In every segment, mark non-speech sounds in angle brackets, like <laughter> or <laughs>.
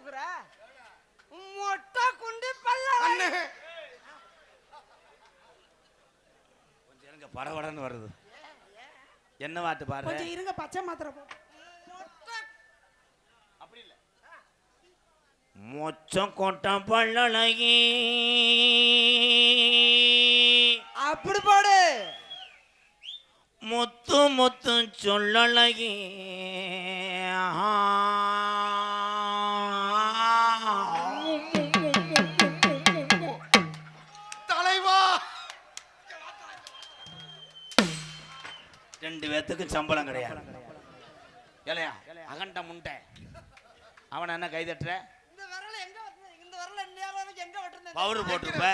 தூக்குற மொட்டை குண்டி பல்ல அண்ணே. கொஞ்சம் இருங்க படபடன்னு வருது. என்ன பாட்டு பாடுற? கொஞ்சம் இருங்க பச்சை மாத்திரை போ. அப்படி இல்ல. மொச்சம் கொட்டம் பள்ளலகி அப்படி போடு. முத்து முத்து சொல்லலகி தலைவா பேத்துக்கு சம்பளம் கிடையாது. இல்லையா அகண்ட முண்டை. அவனை என்ன கை தட்டுற? பவுடர் போட்டிருப்ப?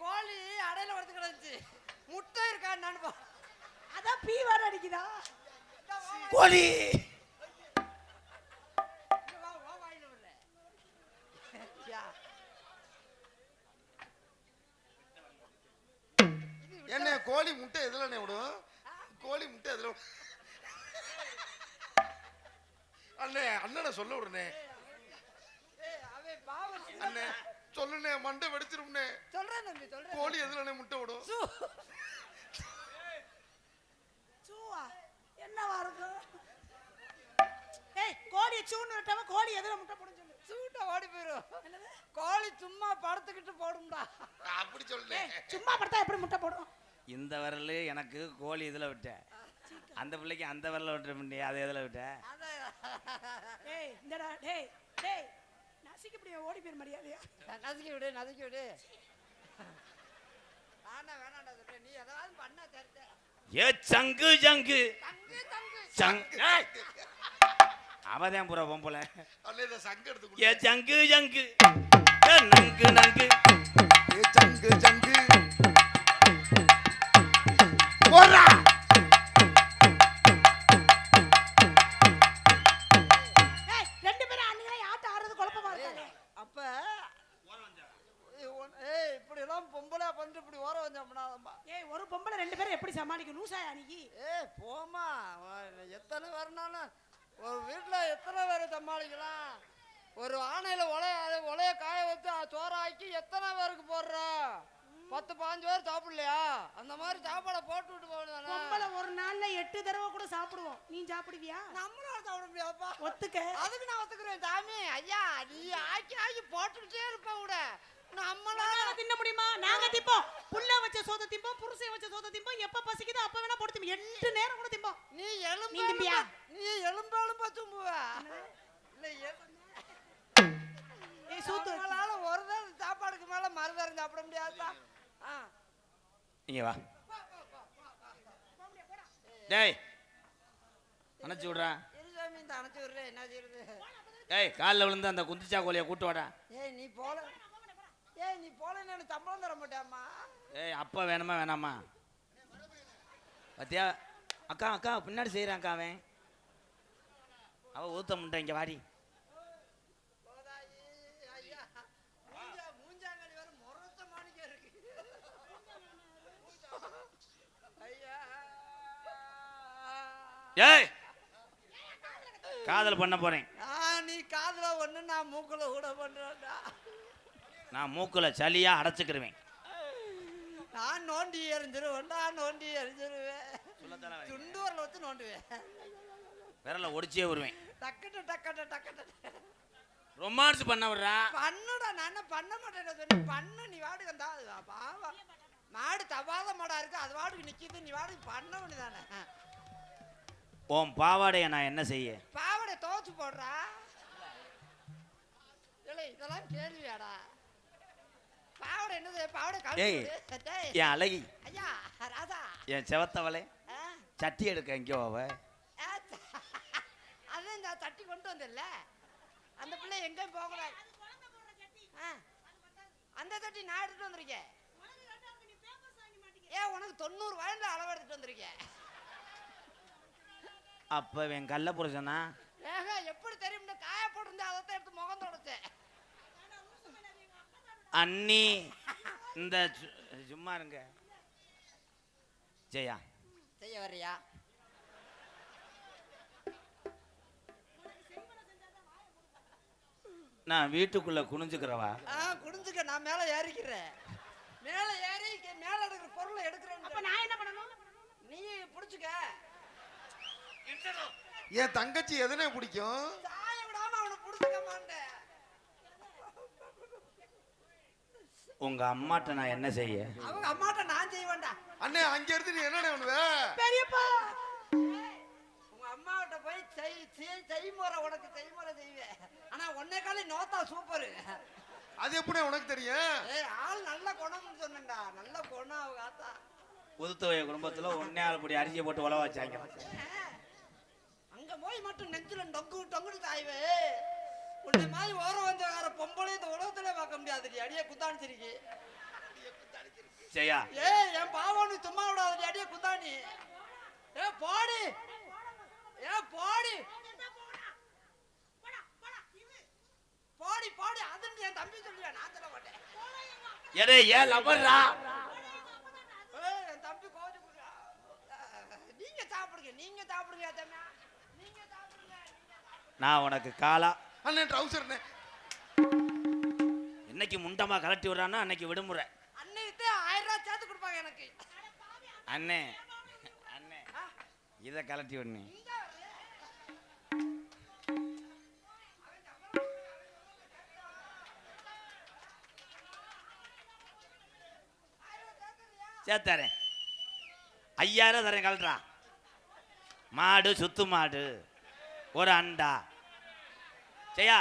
கோழி அடையில வளர்த்து கிடந்துச்சு முட்டை இருக்கா நான் அதான் பீ வர அடிக்குதா? கோழி! என்ன கோழி முட்டை எதுல விடும்? கோழி முட்டை எதுல விடும்? அண்ணே அண்ணனை சொல்ல விடுனே அண்ணே சொல்லுனே மண்டை வெடிச்சிரும்னே சொல்றேன் தம்பி சொல்றேன். கோழி எதுலனே முட்டை விடும்? சு. சூவா என்னவா இருக்கும்? ஏய் கோழியை சூன்னு விட்டாம கோழி எதுல முட்டை போடும் சொல்லு. சூட்டை ஓடி போயிரும். கோழி சும்மா படுத்துக்கிட்டு போடும்டா. அப்படி சொல்லுனே சும்மா படுத்தா எப்படி முட்டை போடும்? இந்த விரல் எனக்கு கோழி இதில் விட்ட. அந்த பிள்ளைக்கு அந்த விரல முடியாது அதை எதில் விட்ட? ஏய் இந்தடா டேய் டேய் நசிக்க முடியும் ஓடி போயிரு மரியாதையா. நசுக்கி விடு நசுக்கி விடு. ஆனா வேணாண்டா சொல்றேன். நீ ஏதாவது பண்ண தெரிஞ்ச. ஏ சங்கு சங்கு. தங்கு தங்கு சங் ஏய்! அவதான் புற பொம்பளை. சங்க ஏ. சங்கு சங்கு. ஏ நங்கு நங்கு. ஏ சங்கு சங்கு. போடுறா. ரெண்டு பேரும் அன்னைக்கு ஆட்ட ஆடுறது குழப்பமா இருக்காங்க. அப்ப ஏய், இப்படி எல்லாம் பொம்பளை பண்ணிட்டு இப்படி ஓர வந்தோம்னா ஏய் ஒரு பொம்பளை ரெண்டு பேரும் எப்படி சமாளிக்கும்? லூசாயா அன்னைக்கு? ஏய் போமா எத்தனை பேர்னாலும் ஒரு வீட்டுல எத்தனை பேரை சமாளிக்கலாம்? ஒரு ஆணையில உலைய உலைய காய வச்சு அ- சோறு ஆக்கி எத்தனை பேருக்கு போடுற? பத்து பாஞ்சு பேர் சாப்பிடலையா? அந்த மாதிரி சாப்பாடை போட்டு விட்டு போகணும் ஒரு நாள்ல எட்டு தடவை கூட சாப்பிடுவோம். நீ சாப்பிடுவியா? நம்மளால சாப்பிட முடியாதுப்பா ஒத்துக்க. அதுக்கு நான் ஒத்துக்கிறேன் சாமி. ஐயா நீ ஆக்கி ஆக்கி போட்டுக்கிட்டே இருப்ப கூட. நம்மளால தின்ன முடியுமா? நாங்க திப்போம். புள்ள வச்ச சோத திம்போம் புருஷன் வச்ச சோத திம்போம். எப்ப பசிக்குதோ அப்ப வேணா போட்டு எட்டு நேரம் கூட திம்போம். நீ? எலும்பு- நீ எலும்பு எலும்பா தும்புவ. இங்க வா. டேய் அணைச்சி விடுறேன் என்ன டேய் காலில் விழுந்து அந்த குந்திச்சா கோழியை கூட்டு வாடா. ஏய் நீ போல ஏய் நீ போல எனக்கு சம்பளம் தர மாட்டியாம்மா? ஏய் அப்பா வேணுமா வேணாமா பாத்தியா? அக்கா அக்கா பின்னாடி செய்கிறான் அக்கா அவன். அவ ஊத்த முட்டை இங்க வாடி போதாயி, ஐயா மூஞ்சா மூஞ்சாங்கடி வேற முரத்த மாணிக்க இருக்கு ஐயா ஏய்! காதல் பண்ண போறேன். நீ காதுல ஒண்ணு நான் மூக்குல கூட பண்றேன்டா. நான் மூக்குல சளியா அடைச்சுக்கிருவேன். நான் நோண்டி எறிஞ்சிருவேன் நான் நோண்டி எறிஞ்சிருவேன் துண்டு வரல வச்சு நோண்டுவேன். விரல ஒடிச்சே வருவேன் டக்கட்டு டக்கட்டு டக்கட்டு ரொமான்ஸ் பண்ண விடுறா? பண்ணுடா நான் பண்ண மாட்டேன் சொல்லி பண்ணு நீ வாடுக்கு வந்தா பாவா மாடு தவாத மாடா இருக்கு அது வாடுக்கு நிக்கிது நீ வாடுக்கு பண்ண வேண்டியதானே உன் பாவாடைய நான் என்ன செய்ய? பாவடை துவச்சு போடுறா. இல்லை இதெல்லாம் கேள்வியாடா. பாவடை என்னது? பாவடை ஏய். கழுத்து டேய். என் அழகி. ஐயா ராதா. என் செவத்தவளை. ஆ, சட்டி எடுக்க எங்கேயோ அவ. ஆ, அதான் இந்த தட்டி கொண்டு வந்தல அந்த பிள்ளை எங்கேயும் போகக்கூடாது ஆ, அந்த தட்டி நான் எடுத்துட்டு வந்திருக்கேன். ஏன் உனக்கு தொண்ணூறு வயதுல அளவு எடுத்துட்டு வந்திருக்கேன். அப்ப என் கள்ள புருஷனா ஏக எப்படி தெரியும்னு காய போட்டிருந்தேன் அதை எடுத்து முகம் தொடச்சேன். அண்ணி இந்த சும்மா இருங்க. ஜெயா. செய்ய வரியா நான் வீட்டுக்குள்ள குனிஞ்சுக்கிறவா? ஆ குடிஞ்சுக்க நான் மேலே ஏறிக்கிறேன். மேலே ஏறி மேலே இருக்கிற பொருளை அப்ப எடுக்கிறேன் நான் என்ன பண்ணணும்? நீ பிடிச்சுக்க. என் தங்கச்சி எதனே பிடிக்கும்? உங்க அம்மாட்ட நான் என்ன செய்ய? அவங்க அம்மாட்ட நான் செய்ய வேண்டாம் அண்ணே அங்க இருந்து நீ என்னண்ணே பண்ணுவ? பெரியப்பா! உங்க அம்மாவிட்ட போய் செய் செய் செய்முறை உனக்கு செய்முறை செய்வேன். ஆனா உன்னை காலி நோத்தா சூப்பரு. அது எப்படி உனக்கு தெரியும்? ஏய் ஆள் நல்ல குணம்னு சொன்னேன்டா. நல்ல குணம் அவங்க ஆத்தா. உதுத்துவைய குடும்பத்துல ஒன்னே ஆள் படி அரிசியை போட்டு உழவ வச்சாங்க. போய் மட்டும் நெஞ்சில டொங்கு டொங்குன்னு தாய்வே. உன்னை மாதிரி ஓரம் வந்த வேற பொம்பளை இந்த உலகத்துல பார்க்க முடியாது அடியே குத்தாணி சிரிக்கி செய்யா ஏய் என் பாவனு சும்மா விடாதடி. அடியே குத்தாணி ஏ போடி. ஏ போடி. போடி போடி. அதுன்னு என் தம்பி சொல்லுவேன் நான் சொல்ல மாட்டேன். எடே ஏன் லவர்ரா ஏய், என் தம்பி கோச்சு நீங்க சாப்பிடுங்க நீங்க சாப்பிடுங்க தம்பி நீங்க சாப்பிடுங்க நான் உனக்கு காலா. அண்ணே ட்ரௌசர்ண்ணே இன்னைக்கு முண்டமா கலட்டி விடுறான்னா அன்னைக்கு விடுமுறை. அன்னைக்கு ஆயிரம் ரூபாய் சேர்த்து கொடுப்பாங்க எனக்கு. அண்ணே அண்ணே இதை கலட்டி விடுனே சேர்த்தரேன் ஐயாயிரம் தரேன் கலட்டுறா மாடு சுத்து மாடு. ஒரு அண்டா. செய்யா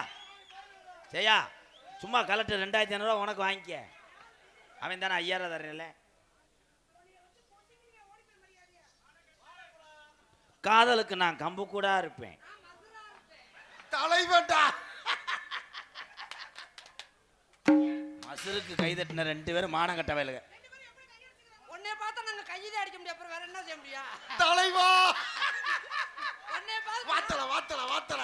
செய்யா சும்மா கலட்டு. ரெண்டாயிரத்தி ஐநூறுரூவா உனக்கு வாங்கிக்க. அவன் தானே ஐயாயிரம் தரேன்ல காதலுக்கு நான் கம்பு கூட இருப்பேன். மசுருக்கு கை தட்டின ரெண்டு பேரும் மானம் கட்ட வேலுங்க உன்னை பார்த்தா நாங்க கையிலே அடிக்க முடியும். அப்புறம் வேற என்ன செய்ய முடியும்? தலைவா. உன்னை பார்த்து வாத்தல வாத்தல வாத்தல.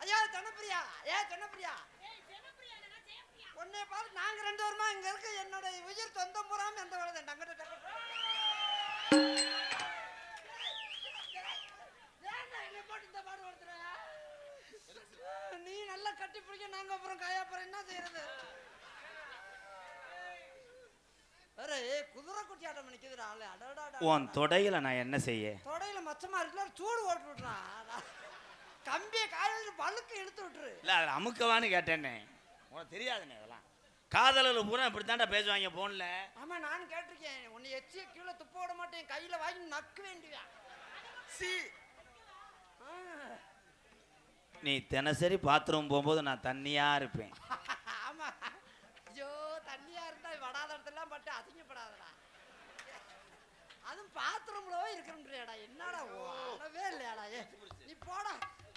ஐயா ஜனப்பிரியா ஏ ஜனப்பிரியா உன்னை பார்த்து நாங்க ரெண்டு வருமா இங்க இருக்க என்னோட உயிர் சொந்தம் பூராம எந்த வேலை டங்கட்ட ஏன்டா இந்த பாடு நீ நல்லா கட்டி பிடிக்க நாங்க அப்புறம் காயா அப்புறம் என்ன செய்யறது? குதிரை குட்டி ஆட்டம் உன் தொடையில நான் என்ன செய்ய தொடையில மச்சமா இருக்குல்ல சூடு ஓட்டு விட்டுறான் கம்பியை காய வச்சு பழுக்க இழுத்து விட்டுரு. இல்ல அதில் அமுக்கவான்னு கேட்டேனே. உனக்கு தெரியாதுண்ணே அதெல்லாம் காதலில் பூரா இப்படி தாண்டா பேசுவாங்க போன்ல. ஆமா நான் கேட்டிருக்கேன். உன்னை எச்சிய கீழே துப்ப விட மாட்டேன். கையில வாங்கி நக்கு வேண்டியா சி. நீ தினசரி பாத்ரூம் போகும்போது நான் தண்ணியா இருப்பேன். <laughs> ஆமா. ஐயோ தண்ணியா இருந்தா வடாத இடத்துலாம் பட்டு அசிங்கப்படாதடா. அதுவும் பாத்ரூம்ல இருக்கிறேன்டா என்னடா ஓ இல்லையாடா ஏ.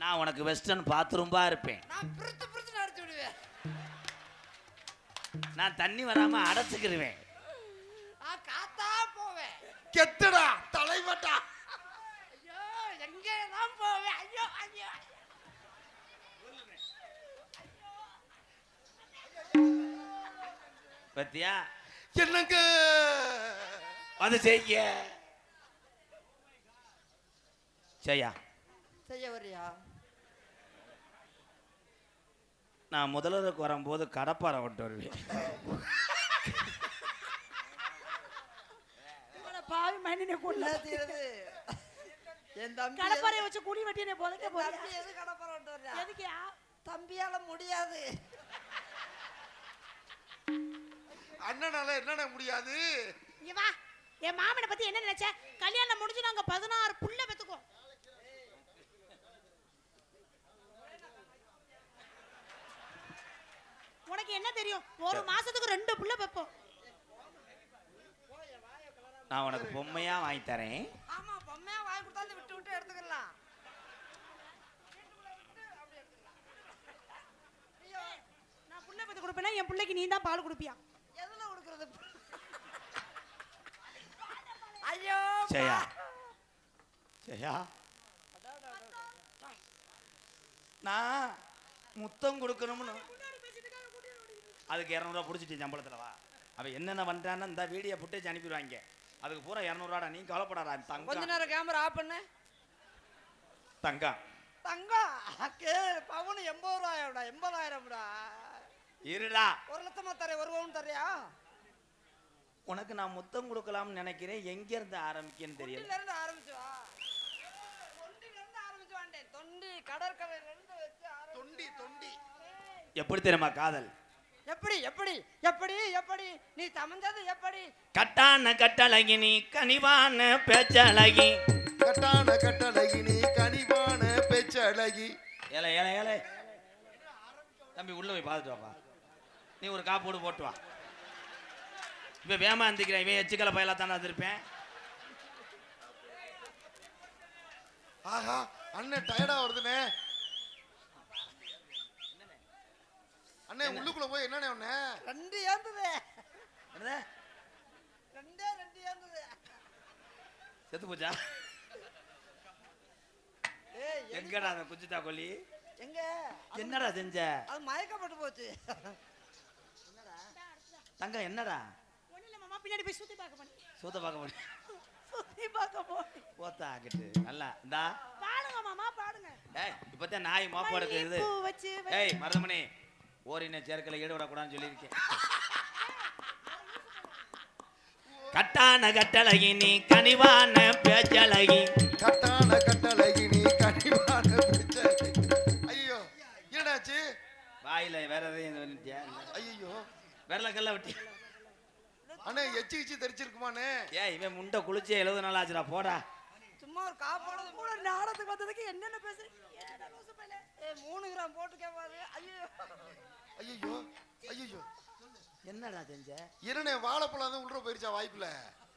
நான் உனக்கு வெஸ்டர்ன் பாத்ரூம்பா இருப்பேன். நான் பிரித்து பிரித்து நடத்தி விடுவேன். நான் தண்ணி வராம அடைச்சிக்கிருவேன். நான் காத்தா போவேன். கெத்துடா தலைவன்டா ஐயோ எங்கே தான் போவேன்? ஐயோ ஐயோ பத்தியா? என்னங்க? வந்து செய்ய. செய்யா. செய்ய வரியா நான் முதல்வருக்கு வரும்போது கடப்பாறை விட்டு வருவேன். பாவி என்ன செய்யறது என் தம்பி கடப்பாறையை வச்சு குழி வெட்டினே புதைக்க தம்பி எது கடப்பாறை விட்டு வர்றா எதுக்கியா தம்பியால முடியாது. அண்ணனால என்னண்ணே முடியாது? இங்க வா. என் மாமனை பத்தி என்ன நினைச்ச? கல்யாணம் முடிஞ்சு நாங்க பதினாறு புள்ள பெத்துக்கோ உனக்கு என்ன தெரியும்? ஒரு மாசத்துக்கு ரெண்டு புள்ள பெப்போம் நான் உனக்கு பொம்மையா வாங்கி தரேன். ஆமா பொம்மையா வாங்கி கொடுத்தாந்து விட்டு விட்டு எடுத்துக்கலாம். நான் புள்ள பெத்து கொடுப்பேன்னா என் பிள்ளைக்கு நீ தான் பால் கொடுப்பியா? எதுல கொடுக்கறது? ஐயோ பா. செய்யா நான் முத்தம் கொடுக்கணும்னு அதுக்கு இரநூறுவா பிடிச்சிட்டு சம்பளத்தில் வா. அவன் என்னென்ன பண்ணுறான்னு இந்த வீடியோ புட்டேஜ் அனுப்பிடுவாங்க. அதுக்கு பூரா இரநூறுவாடா நீ கவலைப்படாதா கொஞ்ச தங்கம். நேரம் கேமரா ஆஃப் பண்ணு. தங்கம். தங்கம் கே பவுன் எண்பது ரூபாயோடா எண்பதாயிரம்டா. இருடா. ஒரு லட்சமா தரேன் ஒரு பவுன் தரையா உனக்கு நான் முத்தம் கொடுக்கலாம்னு நினைக்கிறேன். எங்க இருந்து ஆரம்பிக்கன்னு தெரியல. இருந்து ஆரம்பிச்சு வா. இருந்து ஆரம்பிச்சு வாண்டேன். தொண்டி கடற்கரையில இருந்து வச்சு தொண்டி தொண்டி. எப்படி தெரியுமா காதல்? எப்படி எப்படி எப்படி எப்படி? நீ சமைஞ்சது எப்படி? கட்டான கட்டழகி நீ கனிவான பேச்சழகி. கட்டான கட்டழகி நீ கனிவான பேச்சழகி. ஏல ஏல ஏல. தம்பி உள்ள போய் பார்த்துட்டு வாப்பா. நீ ஒரு காப்போடு போட்டு வா. இவன் வேமா இருந்துக்கிறேன் இவன் எச்சுக்கலை பயலா தானே வந்திருப்பேன் ஆஹா அண்ணன் டயர்டா வருதுனே அண்ணே உள்ளுக்குள்ள போய் என்னண்ணே ஒண்ணே ரெண்டு ஏந்துது. என்னது ரெண்டே ரெண்டு ஏந்துது. செத்து போச்சா? எங்கடா அந்த குச்சித்தா கொல்லி? எங்க? என்னடா செஞ்ச? அது மயக்கப்பட்டு போச்சு. என்னடா? ஒண்ணும் இல்ல மாமா பின்னாடி போய் சுத்தி பார்க்க போனேன். சூத்த பார்க்க முடியும் சுத்தி பார்க்க போனேன். போத்தா ஆக்கிட்டு நல்லா இந்தா. பாடுங்க மாமா பாடுங்க. ஏய் இப்பதான் நாய் மாப்பு எடுக்குது மல்லிப்பூ வச்சு வச்சு- ஏய் மருதமணி ஓரின சேர்க்கல ஈடு விடக்கூடாதுன்னு சொல்லியிருக்கேன். <laughs> கட்டான கட்டழகி நீ கனிவான பேச்சழகி கட்டான கட்டழகி நீ கனிவான பேச்சழகி ஐயோ என்னடாச்சு வாயில வேற எதையும் ஐயோ விரல கல்ல விட்டி. அண்ணே எச்சி கிச்சி தெரிச்சிருக்குமாண்ணே? ஏய் இவன் முண்டை குளிச்சே எழுபது நாள் ஆச்சுடா போடா. சும்மா ஒரு காப்போட கூட நாடகத்துக்கு வந்ததுக்கு என்னென்ன பேசுறீங்க? மூணு கிராம் போட்டு கேட்பாரு ஐயோ ஐயோ ஐயோ என்னடா செஞ்ச? என்னண்ணே வாழைப்பழம் தான் உள்ள போயிருச்சா வாய்ப்புல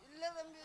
இல்ல தம்பி.